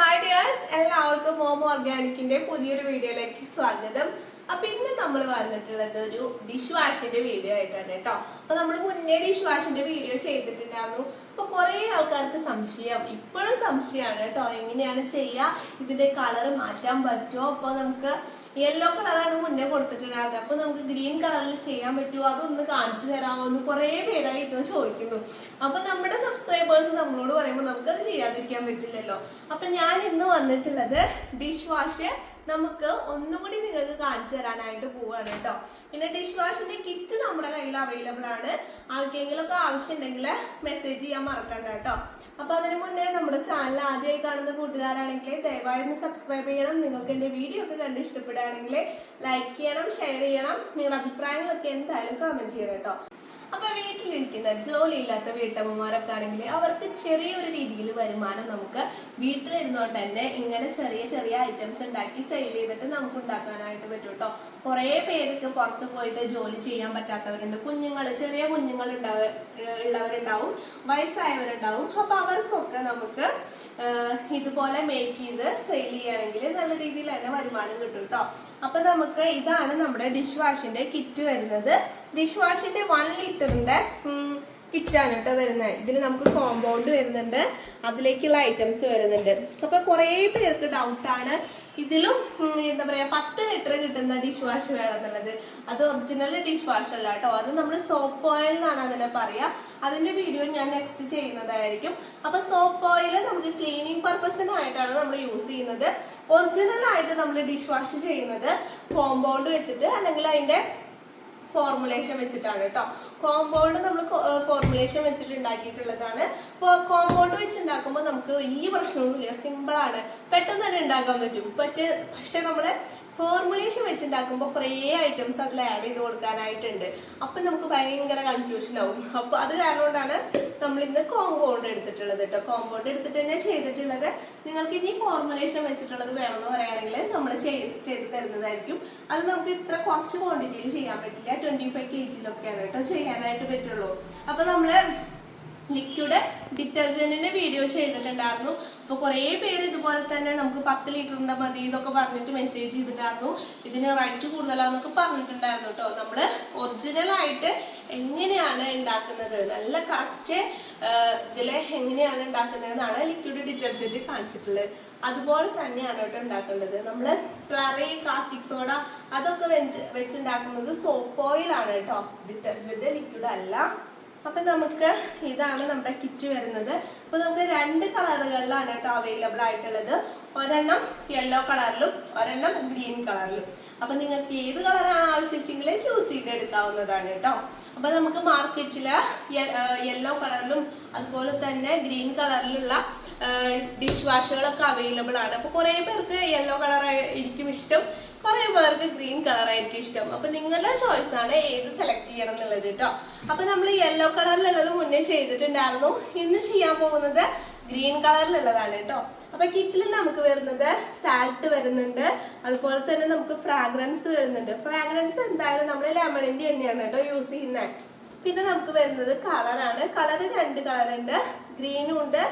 Hi dears എല്ലാവർക്കും മോമോ ഓർഗാനിക്കിന്റെ പുതിയൊരു വീഡിയോയിലേക്ക് സ്വാഗതം. അപ്പൊ ഇന്ന് നമ്മൾ വന്നിട്ടുള്ളത് ഒരു ഡിഷ് വാഷിന്റെ വീഡിയോ ആയിട്ടാണ് കേട്ടോ. അപ്പൊ നമ്മൾ മുന്നേ ഡിഷ് വാഷിന്റെ വീഡിയോ ചെയ്തിട്ടുണ്ടായിരുന്നു. അപ്പൊ കുറെ ആൾക്കാർക്ക് സംശയം. ഇപ്പോഴും സംശയമാണ് കേട്ടോ. എങ്ങനെയാണ് ചെയ്യാ? ഇതിന്റെ കളർ മാറ്റാൻ പറ്റുമോ അപ്പൊ നമുക്ക് യെല്ലോ കളറാണ് മുന്നേ കൊടുത്തിട്ടുണ്ടായിരുന്നത്. അപ്പൊ നമുക്ക് ഗ്രീൻ കളറിൽ ചെയ്യാൻ പറ്റുമോ അതൊന്ന് കാണിച്ചു തരാമോ എന്ന് കുറെ പേരായിട്ട് ചോദിക്കുന്നു. അപ്പൊ നമ്മുടെ സബ്സ്ക്രൈബേഴ്സ് നമ്മളോട് പറയുമ്പോൾ നമുക്ക് അത് ചെയ്യാതിരിക്കാൻ പറ്റില്ലല്ലോ. അപ്പൊ ഞാൻ ഇന്ന് വന്നിട്ടുള്ളത് ഡിഷ് വാഷ് നമുക്ക് ഒന്നുകൂടി നിങ്ങൾക്ക് കാണിച്ചു തരാനായിട്ട് പോവാണ് കേട്ടോ. പിന്നെ ഡിഷ് വാഷിന്റെ കിറ്റ് നമ്മുടെ കയ്യിൽ അവൈലബിൾ ആണ്. ആർക്കെങ്കിലും ഒക്കെ ആവശ്യം ഉണ്ടെങ്കിൽ മെസ്സേജ് ചെയ്യാൻ മറക്കണ്ട കേട്ടോ. അപ്പൊ അതിനു മുന്നേ നമ്മുടെ ചാനൽ ആദ്യമായി കാണുന്ന കൂട്ടുകാരാണെങ്കിൽ ദയവായി ഒന്ന് സബ്സ്ക്രൈബ് ചെയ്യണം. നിങ്ങൾക്ക് എന്റെ വീഡിയോ ഒക്കെ കണ്ട് ഇഷ്ടപ്പെടുകയാണെങ്കിൽ ലൈക്ക് ചെയ്യണം ഷെയർ ചെയ്യണം. നിങ്ങളുടെ അഭിപ്രായങ്ങളൊക്കെ എന്തായാലും കമന്റ് ചെയ്യണം കേട്ടോ. അപ്പൊ വീട്ടിലിരിക്കുന്ന ജോലിയില്ലാത്ത വീട്ടമ്മമാരൊക്കെ ആണെങ്കിൽ അവർക്ക് ചെറിയൊരു രീതിയിൽ വരുമാനം നമുക്ക് വീട്ടിലിരുന്നോണ്ട് തന്നെ ഇങ്ങനെ ചെറിയ ചെറിയ ഐറ്റംസ് ഉണ്ടാക്കി സെയിൽ ചെയ്തിട്ട് നമുക്ക് ഉണ്ടാക്കാനായിട്ട് പറ്റും കേട്ടോ. കുറേ പേർക്ക് പുറത്ത് പോയിട്ട് ജോലി ചെയ്യാൻ പറ്റാത്തവരുണ്ട്. കുഞ്ഞുങ്ങൾ ചെറിയ കുഞ്ഞുങ്ങൾ ഉള്ളവരുണ്ടാവും വയസ്സായവരുണ്ടാവും. അപ്പൊ അവർക്കൊക്കെ നമുക്ക് ഇതുപോലെ മേക്ക് ചെയ്ത് സെയിൽ ചെയ്യുകയാണെങ്കിൽ നല്ല രീതിയിൽ തന്നെ വരുമാനം കിട്ടും കേട്ടോ. അപ്പൊ നമുക്ക് ഇതാണ് നമ്മുടെ ഡിഷ് വാഷിന്റെ കിറ്റ് വരുന്നത് ഡിഷ് വാഷിന്റെ വൺ ലിറ്ററിന്റെ കിറ്റാണ് കേട്ടോ വരുന്നത്. ഇതിൽ നമുക്ക് കോമ്പൗണ്ട് വരുന്നുണ്ട്. അതിലേക്കുള്ള ഐറ്റംസ് വരുന്നുണ്ട്. അപ്പൊ കുറേ പേർക്ക് ഡൗട്ടാണ് ഇതിലും എന്താ പറയാ പത്ത് ലിറ്റർ കിട്ടുന്ന ഡിഷ് വാഷ് വേണമെന്നുള്ളത്. അത് ഒറിജിനൽ ഡിഷ് വാഷ് അല്ല കേട്ടോ. അത് നമ്മൾ സോപ്പ് ഓയിൽ എന്നാണ് അതിനെ പറയാ. അതിന്റെ വീഡിയോ ഞാൻ നെക്സ്റ്റ് ചെയ്യുന്നതായിരിക്കും. അപ്പൊ സോപ്പ് ഓയിൽ നമുക്ക് ക്ലീനിങ് പർപ്പസിനായിട്ടാണ് നമ്മൾ യൂസ് ചെയ്യുന്നത്. ഒറിജിനൽ ആയിട്ട് നമ്മൾ ഡിഷ് വാഷ് ചെയ്യുന്നത് കോമ്പൗണ്ട് വെച്ചിട്ട് അല്ലെങ്കിൽ അതിന്റെ ഫോർമുലേഷൻ വെച്ചിട്ടാണ് കേട്ടോ. കോമ്പൗണ്ട് നമ്മൾ ഫോർമുലേഷൻ വെച്ചിട്ട് ഉണ്ടാക്കിയിട്ടുള്ളതാണ്. ഇപ്പോൾ കോമ്പൗണ്ട് വെച്ച് ഉണ്ടാക്കുമ്പോൾ നമുക്ക് വലിയ പ്രശ്നമൊന്നുമില്ല. സിമ്പിൾ ആണ്. പെട്ടെന്ന് തന്നെ ഉണ്ടാക്കാൻ പറ്റും. പറ്റ് പക്ഷെ നമ്മൾ ഫോർമുലേഷൻ വെച്ചുണ്ടാക്കുമ്പോൾ കുറേ ഐറ്റംസ് അതിൽ ആഡ് ചെയ്ത് കൊടുക്കാനായിട്ടുണ്ട്. അപ്പം നമുക്ക് ഭയങ്കര കൺഫ്യൂഷൻ ആവും. അപ്പോൾ അത് കാരണം കൊണ്ടാണ് നമ്മൾ ഇന്ന് കോമ്പൗണ്ട് എടുത്തിട്ടുള്ളത് കേട്ടോ കോമ്പൗണ്ട് എടുത്തിട്ട് തന്നെ ചെയ്തിട്ടുള്ളത് നിങ്ങൾക്ക് ഇനി ഫോർമുലേഷൻ വെച്ചിട്ടുള്ളത് വേണമെന്ന് പറയുകയാണെങ്കിൽ നമ്മൾ ചെയ്ത് ചെയ്ത് തരുന്നതായിരിക്കും. അത് നമുക്ക് ഇത്ര കുറച്ച് ക്വാണ്ടിറ്റിയിൽ ചെയ്യാൻ പറ്റില്ല. ട്വന്റി ഫൈവ് കെ ജിയിലൊക്കെയാണ് കേട്ടോ ചെയ്യാനായിട്ട് പറ്റുള്ളൂ. അപ്പൊ നമ്മൾ ലിക്വിഡ് ഡിറ്റർജന്റിന്റെ വീഡിയോ ചെയ്തിട്ടുണ്ടായിരുന്നു. അപ്പൊ കുറേ പേര് ഇതുപോലെ തന്നെ നമുക്ക് പത്ത് ലിറ്ററിന്റെ മതി എന്നൊക്കെ പറഞ്ഞിട്ട് മെസ്സേജ് ചെയ്തിട്ടായിരുന്നു. ഇതിന് റേറ്റ് കൂടുതലാന്നൊക്കെ പറഞ്ഞിട്ടുണ്ടായിരുന്നു കേട്ടോ നമ്മൾ ഒറിജിനൽ ആയിട്ട് എങ്ങനെയാണ് ഉണ്ടാക്കുന്നത് നല്ല കറക്റ്റ് ഇതിൽ എങ്ങനെയാണ് ഉണ്ടാക്കുന്നത് ഉണ്ടാക്കുന്നതെന്നാണ് ലിക്വിഡ് ഡിറ്റർജന്റ് കാണിച്ചിട്ടുള്ളത്. അതുപോലെ തന്നെയാണ് കേട്ടോ ഉണ്ടാക്കേണ്ടത് നമ്മൾ സ്ലറി കാസ്റ്റിക് സോഡ അതൊക്കെ വെച്ച് വെച്ചുണ്ടാക്കുന്നത് സോപ്പ് ഓയിൽ ആണ് കേട്ടോ ഡിറ്റർജന്റ് ലിക്വിഡ് അല്ല. അപ്പൊ നമുക്ക് ഇതാണ് നമ്മുടെ കിറ്റ് വരുന്നത്. അപ്പൊ നമുക്ക് രണ്ട് കളറുകളിലാണ് കേട്ടോ അവൈലബിൾ ആയിട്ടുള്ളത്. ഒരെണ്ണം യെല്ലോ കളറിലും ഒരെണ്ണം ഗ്രീൻ കളറിലും. അപ്പൊ നിങ്ങൾക്ക് ഏത് കളറാണ് ആവശ്യമെങ്കിൽ ചൂസ് ചെയ്തെടുക്കാവുന്നതാണ് കേട്ടോ. അപ്പൊ നമുക്ക് മാർക്കറ്റിൽ യെല്ലോ കളറിലും അതുപോലെ തന്നെ ഗ്രീൻ കളറിലുള്ള ഡിഷ് വാഷുകളൊക്കെ അവൈലബിൾ ആണ്. അപ്പൊ കുറെ പേർക്ക് യെല്ലോ കളർ ആയിരിക്കും ഇഷ്ടം. കുറെ പേർക്ക് ഗ്രീൻ കളർ ആയിരിക്കും ഇഷ്ടം. അപ്പൊ നിങ്ങളുടെ ചോയ്സ് ആണ് ഏത് സെലക്ട് ചെയ്യണം എന്നുള്ളത് കേട്ടോ അപ്പൊ നമ്മൾ യെല്ലോ കളറിലുള്ളത് മുന്നേ ചെയ്തിട്ടുണ്ടായിരുന്നു. ഇന്ന് ചെയ്യാൻ പോകുന്നത് ഗ്രീൻ കളറിലുള്ളതാണ് കേട്ടോ അപ്പൊ കിറ്റിൽ നമുക്ക് വരുന്നത് സാൽട്ട് വരുന്നുണ്ട്. അതുപോലെ തന്നെ നമുക്ക് ഫ്രാഗ്രൻസ് വരുന്നുണ്ട്. ഫ്രാഗ്രൻസ് എന്തായാലും നമ്മൾ ലെമണിന്റെ എണ്ണയാണ് കേട്ടോ യൂസ് ചെയ്യുന്നത് പിന്നെ നമുക്ക് വരുന്നത് കളറാണ് കളർ രണ്ട് കളറുണ്ട് ഗ്രീനും ഉണ്ട്.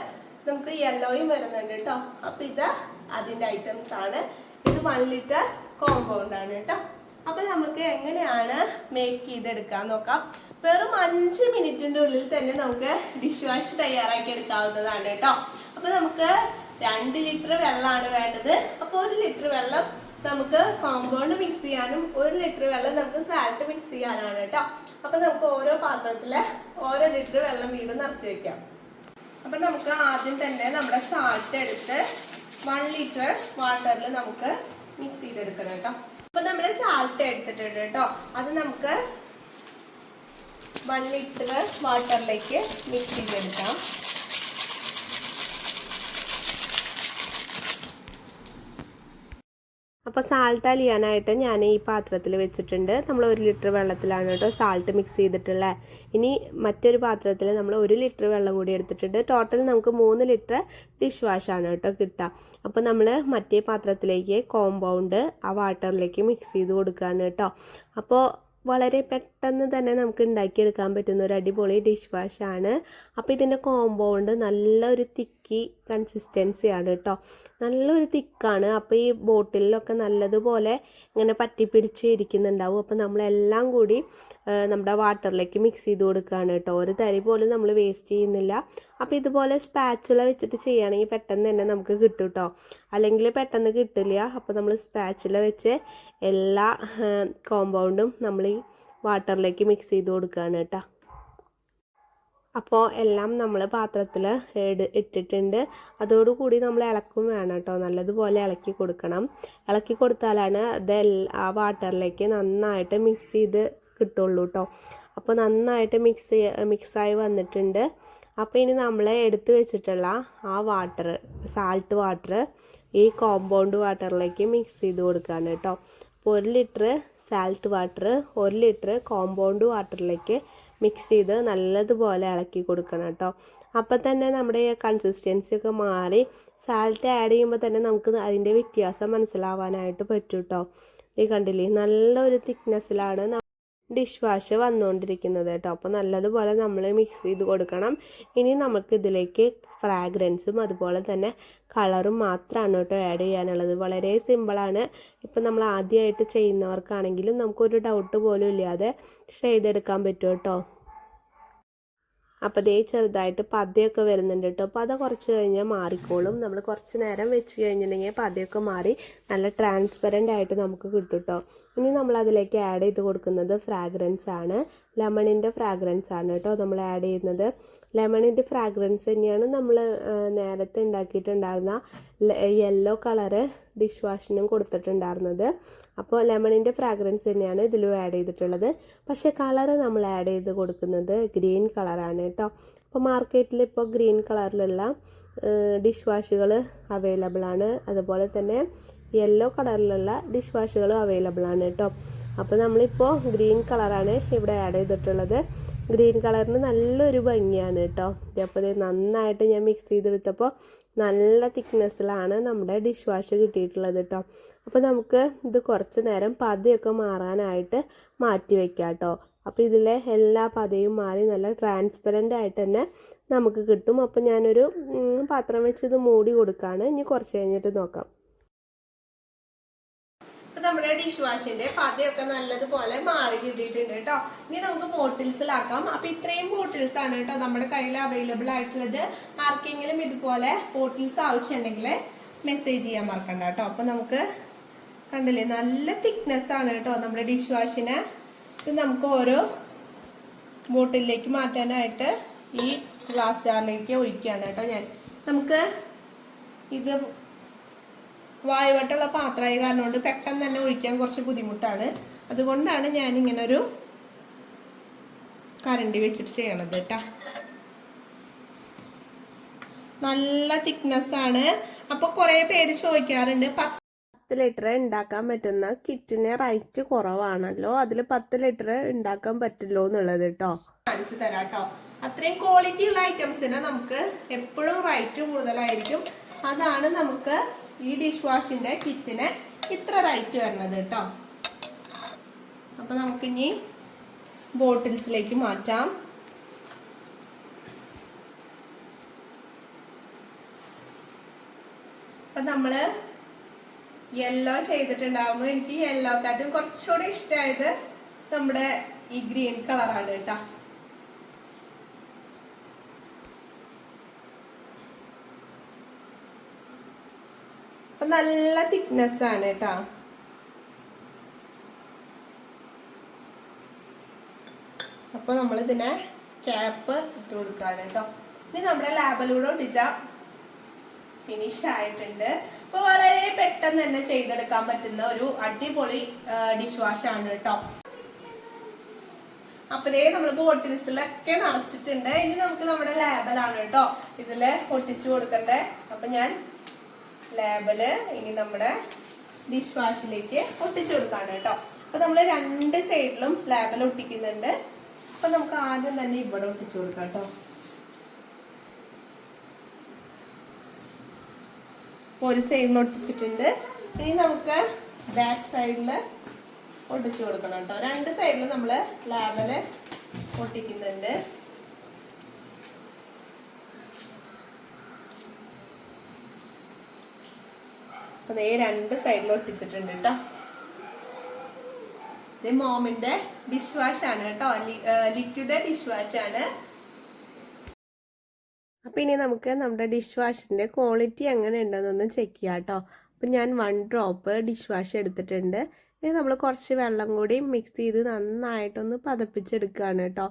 നമുക്ക് യെല്ലോയും വരുന്നുണ്ട് കേട്ടോ അപ്പൊ ഇത് അതിന്റെ ഐറ്റംസ് ആണ്. ഇത് വൺ ലിറ്റർ കോമ്പൗണ്ട് ആണ് കേട്ടോ. അപ്പൊ നമുക്ക് എങ്ങനെയാണ് മേക്ക് ചെയ്തെടുക്കാൻ നോക്കാം. വെറും അഞ്ച് മിനിറ്റിന്റെ ഉള്ളിൽ തന്നെ നമുക്ക് ഡിഷ് വാഷ് തയ്യാറാക്കി എടുക്കാവുന്നതാണ് കേട്ടോ. അപ്പൊ നമുക്ക് രണ്ട് ലിറ്റർ വെള്ളമാണ് വേണ്ടത്. അപ്പൊ ഒരു ലിറ്റർ വെള്ളം നമുക്ക് കോമ്പൗണ്ട് മിക്സ് ചെയ്യാനും ഒരു ലിറ്റർ വെള്ളം നമുക്ക് സാൾട്ട് മിക്സ് ചെയ്യാനാണ് കേട്ടോ. അപ്പൊ നമുക്ക് ഓരോ പാത്രത്തിൽ ഓരോ ലിറ്റർ വെള്ളം വീതം നിറച്ച് വെക്കാം. അപ്പൊ നമുക്ക് ആദ്യം തന്നെ നമ്മുടെ സാൾട്ട് എടുത്ത് വൺ ലിറ്റർ വാട്ടറിൽ നമുക്ക് മിക്സ് ചെയ്തെടുക്കണം കേട്ടോ. അപ്പൊ നമ്മൾ സാൾട്ട് എടുത്തിട്ടുണ്ട് കേട്ടോ. അത് നമുക്ക് വൺ ലിറ്റർ വാട്ടറിലേക്ക് മിക്സ് ചെയ്തെടുക്കാം. അപ്പോൾ സാൾട്ട് അലിയാനായിട്ട് ഞാൻ ഈ പാത്രത്തിൽ വെച്ചിട്ടുണ്ട്. നമ്മൾ ഒരു ലിറ്റർ വെള്ളത്തിലാണ് കേട്ടോ സാൾട്ട് മിക്സ് ചെയ്തിട്ടുള്ളത് ഇനി മറ്റൊരു പാത്രത്തിൽ നമ്മൾ ഒരു ലിറ്റർ വെള്ളം കൂടി എടുത്തിട്ടുണ്ട്. ടോട്ടൽ നമുക്ക് മൂന്ന് ലിറ്റർ ഡിഷ് വാഷാണ് കേട്ടോ കിട്ടുക. അപ്പോൾ നമ്മൾ മറ്റേ പാത്രത്തിലേക്ക് കോമ്പൗണ്ട് ആ വാട്ടറിലേക്ക് മിക്സ് ചെയ്ത് കൊടുക്കുകയാണ് കേട്ടോ. അപ്പോൾ വളരെ പെട്ടെന്ന് തന്നെ നമുക്ക് ഉണ്ടാക്കിയെടുക്കാൻ പറ്റുന്ന ഒരു അടിപൊളി ഡിഷ് വാഷാണ് അപ്പോൾ ഇതിന്റെ കോമ്പൗണ്ട് നല്ല ഒരു തിക്കി കൺസിസ്റ്റൻസിയാണ് കേട്ടോ നല്ലൊരു തിക്കാണ്. അപ്പോൾ ഈ ബോട്ടിലൊക്കെ നല്ലതുപോലെ ഇങ്ങനെ പറ്റിപ്പിടിച്ച് ഇരിക്കുന്നുണ്ടാവും. അപ്പോൾ നമ്മളെല്ലാം കൂടി നമ്മുടെ വാട്ടറിലേക്ക് മിക്സ് ചെയ്ത് കൊടുക്കുകയാണ് കേട്ടോ ഒരു തരി പോലും നമ്മൾ വേസ്റ്റ് ചെയ്യുന്നില്ല. അപ്പോൾ ഇതുപോലെ സ്പാച്ചുല വെച്ചിട്ട് ചെയ്യുകയാണെങ്കിൽ പെട്ടെന്ന് തന്നെ നമുക്ക് കിട്ടും കേട്ടോ അല്ലെങ്കിൽ പെട്ടെന്ന് കിട്ടില്ല. അപ്പോൾ നമ്മൾ സ്പാച്ചുല വെച്ച് എല്ലാ കോമ്പൗണ്ടും നമ്മൾ ഈ വാട്ടറിലേക്ക് മിക്സ് ചെയ്ത് കൊടുക്കുകയാണ് കേട്ടോ അപ്പോൾ എല്ലാം നമ്മൾ പാത്രത്തിൽ ഇട്ടിട്ടുണ്ട്. അതോടുകൂടി നമ്മൾ ഇളക്കും വേണം കേട്ടോ. നല്ലതുപോലെ ഇളക്കി കൊടുക്കണം. ഇളക്കി കൊടുത്താലാണ് അത് ആ വാട്ടറിലേക്ക് നന്നായിട്ട് മിക്സ് ചെയ്ത് കിട്ടുള്ളൂ കേട്ടോ. അപ്പോൾ നന്നായിട്ട് മിക്സ് മിക്സായി വന്നിട്ടുണ്ട്. അപ്പോൾ ഇനി നമ്മൾ എടുത്തു വെച്ചിട്ടുള്ള ആ വാട്ടർ സാൾട്ട് വാട്ടർ ഈ കോമ്പൗണ്ട് വാട്ടറിലേക്ക് മിക്സ് ചെയ്ത് കൊടുക്കുകയാണ് കേട്ടോ. അപ്പോൾ ഒരു ലിറ്റർ സാൾട്ട് വാട്ടർ ഒരു ലിറ്റർ കോമ്പൗണ്ട് വാട്ടറിലേക്ക് മിക്സ് ചെയ്ത് നല്ലതുപോലെ ഇളക്കി കൊടുക്കണം കേട്ടോ. അപ്പം തന്നെ നമ്മുടെ കൺസിസ്റ്റൻസി ഒക്കെ മാറി സാൽറ്റ് ആഡ് ചെയ്യുമ്പോൾ തന്നെ നമുക്ക് അതിന്റെ വ്യത്യാസം മനസ്സിലാവാനായിട്ട് പറ്റും കേട്ടോ ഈ കണ്ടില്ലേ? നല്ലൊരു തിക്നെസ്സിലാണ് ഡിഷ് വാഷ് വന്നുകൊണ്ടിരിക്കുന്നത് കേട്ടോ. അപ്പോൾ നല്ലതുപോലെ നമ്മൾ മിക്സ് ചെയ്ത് കൊടുക്കണം. ഇനി നമുക്ക് ഇതിലേക്ക് ഫ്രാഗ്രൻസും അതുപോലെ തന്നെ കളറും മാത്രമാണ് കേട്ടോ ആഡ് ചെയ്യാനുള്ളത്. വളരെ സിമ്പിളാണ് ഇപ്പം നമ്മൾ ആദ്യമായിട്ട് ചെയ്യുന്നവർക്കാണെങ്കിലും നമുക്കൊരു ഡൗട്ട് പോലും ഇല്ലാതെ ചെയ്തെടുക്കാൻ പറ്റും കേട്ടോ. അപ്പോൾ ദേ ചെറുതായിട്ട് പതയൊക്കെ വരുന്നുണ്ട് കേട്ടോ. അപ്പോൾ അത് കുറച്ച് കഴിഞ്ഞാൽ മാറിക്കോളും. നമ്മൾ കുറച്ച് നേരം വെച്ച് കഴിഞ്ഞിട്ടുണ്ടെങ്കിൽ പതയൊക്കെ മാറി നല്ല ട്രാൻസ്പെറന്റ് ആയിട്ട് നമുക്ക് കിട്ടും കേട്ടോ. ഇനി നമ്മൾ അതിലേക്ക് ആഡ് ചെയ്ത് കൊടുക്കുന്നത് ഫ്രാഗ്രൻസ് ആണ്. ലെമണിന്റെ ഫ്രാഗ്രൻസ് ആണ് കേട്ടോ നമ്മൾ ആഡ് ചെയ്യുന്നത്. ലെമണിന്റെ ഫ്രാഗ്രൻസ് തന്നെയാണ് നമ്മൾ നേരത്തെ ഉണ്ടാക്കിയിട്ടുണ്ടായിരുന്ന യെല്ലോ കളറ് ഡിഷ് വാഷിനും കൊടുത്തിട്ടുണ്ടായിരുന്നത്. അപ്പോൾ ലെമണിന്റെ ഫ്രാഗ്രൻസ് തന്നെയാണ് ഇതിലും ആഡ് ചെയ്തിട്ടുള്ളത്. പക്ഷേ കളറ് നമ്മൾ ആഡ് ചെയ്ത് കൊടുക്കുന്നത് ഗ്രീൻ കളറാണ് കേട്ടോ. അപ്പോൾ മാർക്കറ്റിൽ ഇപ്പോൾ ഗ്രീൻ കളറിലുള്ള ഡിഷ് വാഷുകൾ അവൈലബിൾ ആണ്. അതുപോലെ തന്നെ യെല്ലോ കളറിലുള്ള ഡിഷ് വാഷുകളും അവൈലബിൾ ആണ് കേട്ടോ. അപ്പോൾ നമ്മളിപ്പോൾ ഗ്രീൻ കളറാണ് ഇവിടെ ആഡ് ചെയ്തിട്ടുള്ളത്. ഗ്രീൻ കളറിന് നല്ലൊരു ഭംഗിയാണ് കേട്ടോ. അപ്പോൾ ഇത് നന്നായിട്ട് ഞാൻ മിക്സ് ചെയ്തെടുത്തപ്പോൾ നല്ല തിക്നെസ്സിലാണ് നമ്മുടെ ഡിഷ് വാഷ് കിട്ടിയിട്ടുള്ളത് കേട്ടോ. അപ്പോൾ നമുക്ക് ഇത് കുറച്ച് നേരം പതയൊക്കെ മാറാനായിട്ട് മാറ്റി വെക്കാം കേട്ടോ. അപ്പോൾ ഇതിലെ എല്ലാ പതയും മാറി നല്ല ട്രാൻസ്പെറന്റ് ആയിട്ട് തന്നെ നമുക്ക് കിട്ടും. അപ്പോൾ ഞാനൊരു പാത്രം വെച്ച് ഇത് മൂടി കൊടുക്കുകയാണ് ഇനി കുറച്ച് കഴിഞ്ഞിട്ട് നോക്കാം. അപ്പൊ നമ്മുടെ ഡിഷ് വാഷിന്റെ പതയൊക്കെ നല്ലതുപോലെ മാറി കിട്ടിയിട്ടുണ്ട് കേട്ടോ. ഇനി നമുക്ക് ബോട്ടിൽസിലാക്കാം അപ്പൊ ഇത്രയും ബോട്ടിൽസ് ആണ് കേട്ടോ നമ്മുടെ കയ്യിൽ അവൈലബിൾ ആയിട്ടുള്ളത്. ആർക്കെങ്കിലും ഇതുപോലെ ബോട്ടിൽസ് ആവശ്യമുണ്ടെങ്കിൽ മെസ്സേജ് ചെയ്യാൻ മറക്കണ്ട കേട്ടോ. അപ്പൊ നമുക്ക് കണ്ടില്ലേ നല്ല തിക്നെസ് ആണ് കേട്ടോ നമ്മുടെ ഡിഷ് വാഷിന് ഇത് നമുക്ക് ഓരോ ബോട്ടിലേക്ക് മാറ്റാനായിട്ട് ഈ ഗ്ലാസ് ജാറിലേക്ക് ഒഴിക്കുകയാണ് കേട്ടോ ഞാൻ. നമുക്ക് ഇത് വായുവട്ടുള്ള പാത്രമായ കാരണം കൊണ്ട് പെട്ടെന്ന് തന്നെ ഒഴിക്കാൻ കുറച്ച് ബുദ്ധിമുട്ടാണ്. അതുകൊണ്ടാണ് ഞാൻ ഇങ്ങനെ ഒരു കരണ്ടി വെച്ചിട്ട് ചെയ്യണത് കേട്ടാ നല്ല തിക്നെസ് ആണ് അപ്പൊ കുറെ പേര് ചോദിക്കാറുണ്ട് പത്ത് പത്ത് ലിറ്റർ ഉണ്ടാക്കാൻ പറ്റുന്ന കിറ്റിന് റൈറ്റ് കുറവാണല്ലോ? അതിൽ പത്ത് ലിറ്റർ ഉണ്ടാക്കാൻ പറ്റില്ലോ എന്നുള്ളത് കേട്ടോ കാണിച്ചു തരാം കേട്ടോ അത്രയും ക്വാളിറ്റി ഉള്ള ഐറ്റംസിന് നമുക്ക് എപ്പോഴും റൈറ്റ് കൂടുതലായിരിക്കും. അതാണ് നമുക്ക് ഈ ഡിഷ് വാഷിന്റെ കിറ്റിന് ഇത്ര റൈറ്റ് വരുന്നത് കേട്ടോ അപ്പോൾ നമുക്കിനി ബോട്ടിൽസിലേക്ക് മാറ്റാം. അപ്പം നമ്മൾ യെല്ലോ ചെയ്തിട്ടുണ്ടായിരുന്നു എനിക്ക് യെല്ലോ കാറ്റും കുറച്ചുകൂടെ ഇഷ്ടമായത് നമ്മുടെ ഈ ഗ്രീൻ കളറാണ് കേട്ടോ നല്ല തിക്നെസ് ആണ് കേട്ടോ അപ്പൊ നമ്മൾ ഇതിനെ ക്യാപ്പ് ഇട്ട് കൊടുക്കാണ് കേട്ടോ ഇനി നമ്മുടെ ലാബിലൂടെ ഒട്ടിച്ച ഫിനിഷ് ആയിട്ടുണ്ട്. അപ്പൊ വളരെ പെട്ടെന്ന് തന്നെ ചെയ്തെടുക്കാൻ പറ്റുന്ന ഒരു അടിപൊളി ഡിഷ് വാഷ് ആണ് കേട്ടോ അപ്പൊ ഇതേ നമ്മൾ ബോട്ടിൽസിലൊക്കെ നിറച്ചിട്ടുണ്ട്. ഇനി നമുക്ക് നമ്മുടെ ലാബലാണ് കേട്ടോ ഇതിൽ ഒട്ടിച്ചു കൊടുക്കണ്ടേ. അപ്പൊ ഞാൻ ലേബൽ ഇനി നമ്മുടെ ഡിഷ് വാഷിലേക്ക് ഒട്ടിച്ചു കൊടുക്കാണ് കേട്ടോ. അപ്പൊ നമ്മൾ രണ്ട് സൈഡിലും ലേബൽ ഒട്ടിക്കുന്നുണ്ട്. അപ്പൊ നമുക്ക് ആദ്യം തന്നെ ഇവിടെ ഒട്ടിച്ചു കൊടുക്കാം കേട്ടോ. ഒരു സൈഡിൽ ഒട്ടിച്ചിട്ടുണ്ട്. ഇനി നമുക്ക് ബാക്ക് സൈഡിൽ ഒട്ടിച്ചു കൊടുക്കണം കേട്ടോ. രണ്ട് സൈഡിലും നമ്മൾ ലേബൽ ഒട്ടിക്കുന്നുണ്ട്. അതേ രണ്ട് സൈഡിൽ ഒട്ടിച്ചിട്ടുണ്ട് കേട്ടോ ഇത് മോമിന്റെ ഡിഷ് വാഷ് ആണ് കേട്ടോ ലിക്വിഡ് ഡിഷ് വാഷ് ആണ്. അപ്പോൾ ഇനി നമുക്ക് നമ്മുടെ ഡിഷ് വാഷിന്റെ ക്വാളിറ്റി എങ്ങനെ ഉണ്ടെന്നൊന്ന് ചെക്ക് ചെയ്യാം കേട്ടോ അപ്പം ഞാൻ വൺ ഡ്രോപ്പ് ഡിഷ് വാഷ് എടുത്തിട്ടുണ്ട്. ഇനി നമ്മൾ കുറച്ച് വെള്ളം കൂടി മിക്സ് ചെയ്ത് നന്നായിട്ടൊന്ന് പതപ്പിച്ചെടുക്കുകയാണ് കേട്ടോ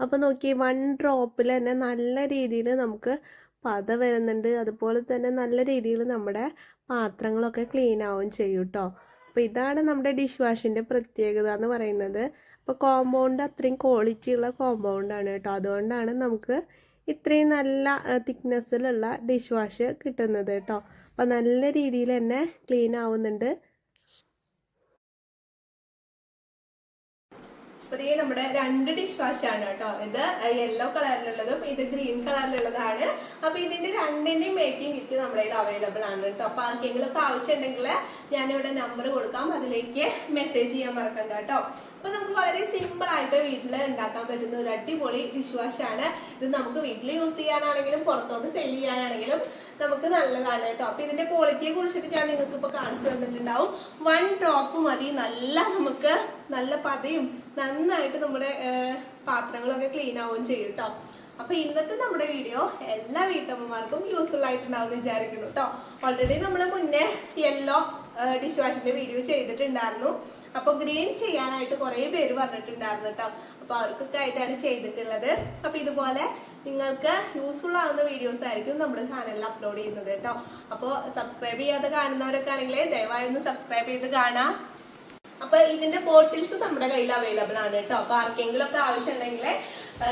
അപ്പോൾ നോക്കി വൺ ഡ്രോപ്പിൽ തന്നെ നല്ല രീതിയിൽ നമുക്ക് പത വരുന്നുണ്ട്. അതുപോലെ തന്നെ നല്ല രീതിയിൽ നമ്മുടെ പാത്രങ്ങളൊക്കെ ക്ലീൻ ആവും ചെയ്യും കേട്ടോ അപ്പോൾ ഇതാണ് നമ്മുടെ ഡിഷ് വാഷിന്റെ പ്രത്യേകത എന്ന് പറയുന്നത്. അപ്പോൾ കോമ്പൗണ്ട് അത്രയും ക്വാളിറ്റി ഉള്ള കോമ്പൗണ്ടാണ് കേട്ടോ അതുകൊണ്ടാണ് നമുക്ക് ഇത്രയും നല്ല തിക്നെസ്സിലുള്ള ഡിഷ് വാഷ് കിട്ടുന്നത് കേട്ടോ അപ്പോൾ നല്ല രീതിയിൽ തന്നെ ക്ലീൻ ആവുന്നുണ്ട്. അപ്പൊ ഇത് നമ്മുടെ രണ്ട് ഡിഷ് വാഷ് ആണ് കേട്ടോ. ഇത് യെല്ലോ കളറിലുള്ളതും ഇത് ഗ്രീൻ കളറിലുള്ളതാണ് അപ്പൊ ഇതിന്റെ രണ്ടിന്റെയും മേക്കിംഗ് കിറ്റ് നമ്മുടെ കയ്യിൽ അവൈലബിൾ ആണ് കേട്ടോ. അപ്പൊ ആർക്കെങ്കിലും ഒക്കെ ആവശ്യമുണ്ടെങ്കിൽ ഞാനിവിടെ നമ്പർ കൊടുക്കാം. അതിലേക്ക് മെസ്സേജ് ചെയ്യാൻ മറക്കണ്ട കേട്ടോ. അപ്പൊ നമുക്ക് വളരെ സിമ്പിൾ ആയിട്ട് വീട്ടിൽ ഉണ്ടാക്കാൻ പറ്റുന്ന ഒരു അടിപൊളി ഡിഷ് ആണ്. ഇത് നമുക്ക് വീട്ടിൽ യൂസ് ചെയ്യാനാണെങ്കിലും പുറത്തോട്ട് സെയിൽ ചെയ്യാനാണെങ്കിലും നമുക്ക് നല്ലതാണ് കേട്ടോ. അപ്പൊ ഇതിന്റെ ക്വാളിറ്റിയെ കുറിച്ചിട്ട് ഞാൻ നിങ്ങൾക്ക് ഇപ്പൊ കാണിച്ചു തന്നിട്ടുണ്ടാവും. വൺ ഡ്രോപ്പ് മതി. നല്ല നമുക്ക് നല്ല പതയും നന്നായിട്ട് നമ്മുടെ പാത്രങ്ങളൊക്കെ ക്ലീൻ ആവുകയും ചെയ്യും കേട്ടോ അപ്പൊ ഇന്നത്തെ നമ്മുടെ വീഡിയോ എല്ലാ വീട്ടമ്മമാർക്കും യൂസ്ഫുൾ ആയിട്ടുണ്ടാവും വിചാരിക്കുന്നു കേട്ടോ ഓൾറെഡി നമ്മൾ മുന്നേ യെല്ലോ ഡിഷ് വാഷിന്റെ വീഡിയോ ചെയ്തിട്ടുണ്ടായിരുന്നു. അപ്പൊ ഗ്രീൻ ചെയ്യാനായിട്ട് കുറെ പേര് പറഞ്ഞിട്ടുണ്ടായിരുന്നു കേട്ടോ അപ്പൊ അവർക്കൊക്കെ ആയിട്ടാണ് ചെയ്തിട്ടുള്ളത്. അപ്പൊ ഇതുപോലെ നിങ്ങൾക്ക് യൂസ്ഫുൾ ആവുന്ന വീഡിയോസ് ആയിരിക്കും നമ്മുടെ ചാനലിൽ അപ്ലോഡ് ചെയ്യുന്നത് കേട്ടോ അപ്പോൾ സബ്സ്ക്രൈബ് ചെയ്യാതെ കാണുന്നവരൊക്കെ ആണെങ്കിൽ ദയവായി ഒന്ന് സബ്സ്ക്രൈബ് ചെയ്ത് കാണാം. അപ്പൊ ഇതിന്റെ ബോട്ടിൽസ് നമ്മുടെ കയ്യിൽ അവൈലബിൾ ആണ് കേട്ടോ. അപ്പൊ ആർക്കെങ്കിലും ഒക്കെ ആവശ്യമുണ്ടെങ്കിൽ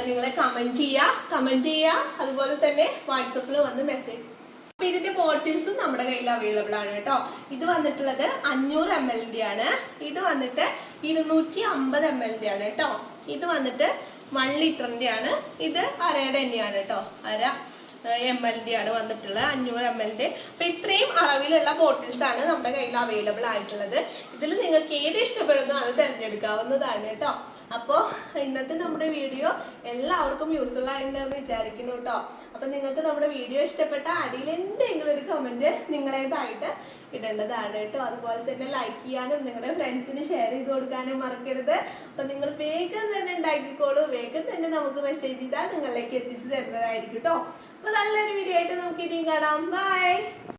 നിങ്ങൾ കമന്റ് ചെയ്യാ. കമന്റ് ചെയ്യാ. അതുപോലെ തന്നെ വാട്സപ്പിൽ വന്ന് മെസ്സേജ് അപ്പൊ ഇതിന്റെ ബോട്ടിൽസും നമ്മുടെ കയ്യിൽ അവൈലബിൾ ആണ് കേട്ടോ. ഇത് വന്നിട്ടുള്ളത് അഞ്ഞൂറ് എം എല്ലിന്റെ ആണ്. ഇത് വന്നിട്ട് ഇരുന്നൂറ്റി അമ്പത് എം എല്ലിന്റെ ആണ് കേട്ടോ. ഇത് വന്നിട്ട് വൺ ലിറ്ററിന്റെ ആണ്. ഇത് അരയുടെ തന്നെയാണ് കേട്ടോ. അര എം എല്ലിന്റെ ആണ് വന്നിട്ടുള്ളത് അഞ്ഞൂറ് എം എല്ലിന്റെ അപ്പൊ ഇത്രയും അളവിലുള്ള ബോട്ടിൽസ് ആണ് നമ്മുടെ കയ്യിൽ അവൈലബിൾ ആയിട്ടുള്ളത്. ഇതിൽ നിങ്ങൾക്ക് ഏത് ഇഷ്ടപ്പെടുന്നു അത് തിരഞ്ഞെടുക്കാവുന്നതാണ് കേട്ടോ. അപ്പോൾ ഇന്നത്തെ നമ്മുടെ വീഡിയോ എല്ലാവർക്കും യൂസ്ഫുൾ ആയിട്ടുണ്ടെന്ന് വിചാരിക്കുന്നു കേട്ടോ. അപ്പൊ നിങ്ങൾക്ക് നമ്മുടെ വീഡിയോ ഇഷ്ടപ്പെട്ട അടിയിൽ എന്തെങ്കിലും ഒരു കമന്റ് നിങ്ങളേതായിട്ട് ഇടേണ്ടതാണ് കേട്ടോ. അതുപോലെ തന്നെ ലൈക്ക് ചെയ്യാനും നിങ്ങളുടെ ഫ്രണ്ട്സിന് ഷെയർ ചെയ്ത് കൊടുക്കാനും മറക്കരുത്. അപ്പൊ നിങ്ങൾ വേഗം തന്നെ ഉണ്ടാക്കിക്കോളൂ. വേഗം തന്നെ നമുക്ക് മെസ്സേജ് ചെയ്താൽ നിങ്ങളിലേക്ക് എത്തിച്ചു തരുന്നതായിരിക്കും കേട്ടോ. അപ്പൊ നല്ലൊരു വീഡിയോ ആയിട്ട് നമുക്ക് ഇനിയും കാണാം. ബൈ